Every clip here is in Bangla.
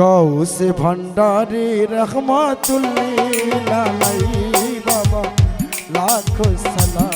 গৌসে ভণ্ডারি রহমাতুল্লিল বাবা লাখো সালাম।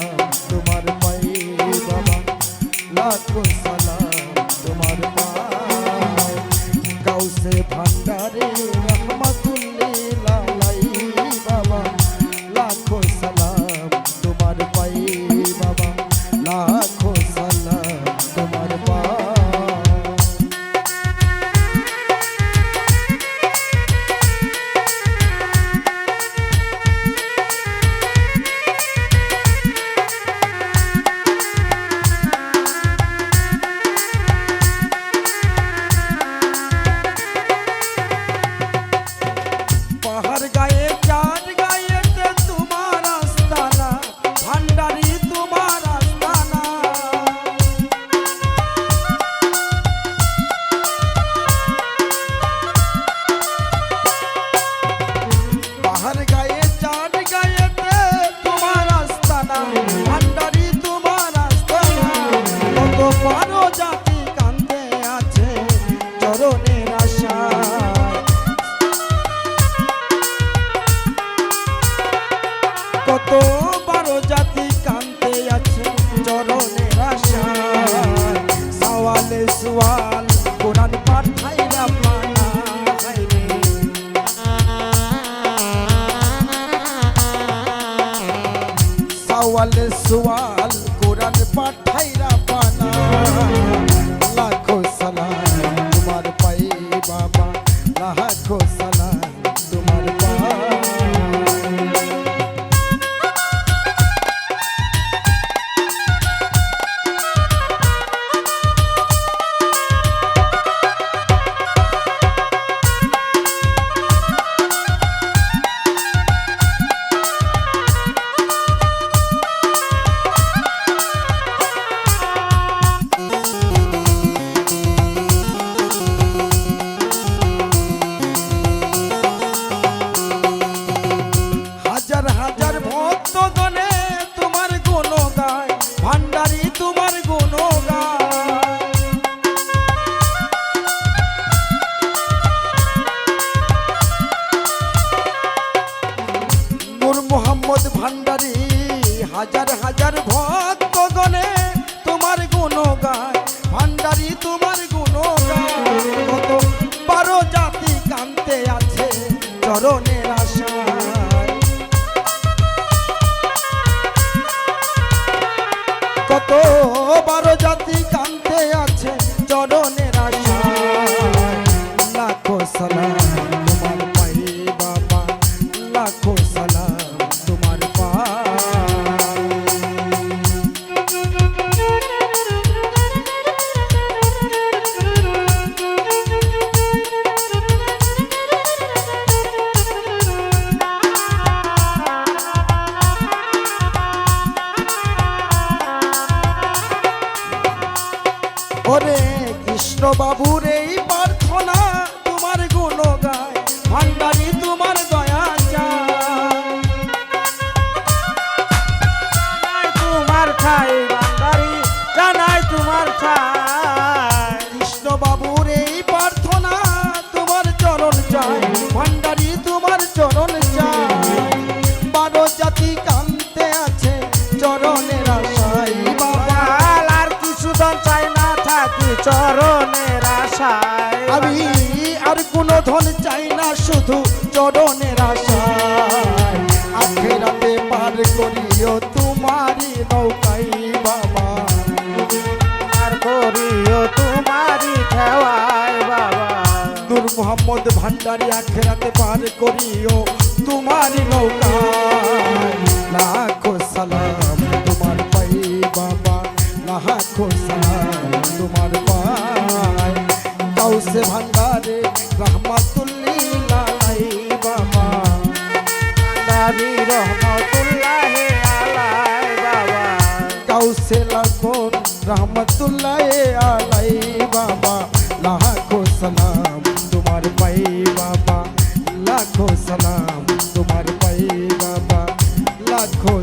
চরণের আশায় সওয়ালে সওয়াল কোরআন পাঠাই না। সওয়ালে সওয়াল কোরআন পাঠাই না পানা হাজার হাজার ভক্ত গনে তোমার গুণ গায় ভান্ডারি তোমার গুণ গায় কত বারো জাতি কান্তে আছে চরণের আশায়। কত বারো জাতি কান্তে আছে চরণের আশায়। লাখো সালাম। ওরে কৃষ্ণ বাবুর এই প্রার্থনা তোমার গুণ গায় ভান্ডারি তোমার দয়া জানাই তোমার ঠাই আশায় আমি আর কোনো ধন চাই না শুধু চরণের আশায়। আখেরাতে পার করিও তোমারই নৌকাই বাবা। আর করিও তোমারি ঠেওয়ায় বাবা। নূর মোহাম্মদ ভান্ডারি আখেরাতে পার করিও তোমারই নৌকায়। লাখো সালাম তোমার পাই বাবা লাখো সালাম তোমার কাউসে ভান্ডারে রহমাতুল্লিল আলাই বাবা দাবি রহমতুল্লাহ আলাই বাবা কাউসে লাগন রহমতুল্লাহ আলাই বাবা লাখো সালাম তোমার পাই বাবা লাখো সালাম তোমার পাই বাবা লাখো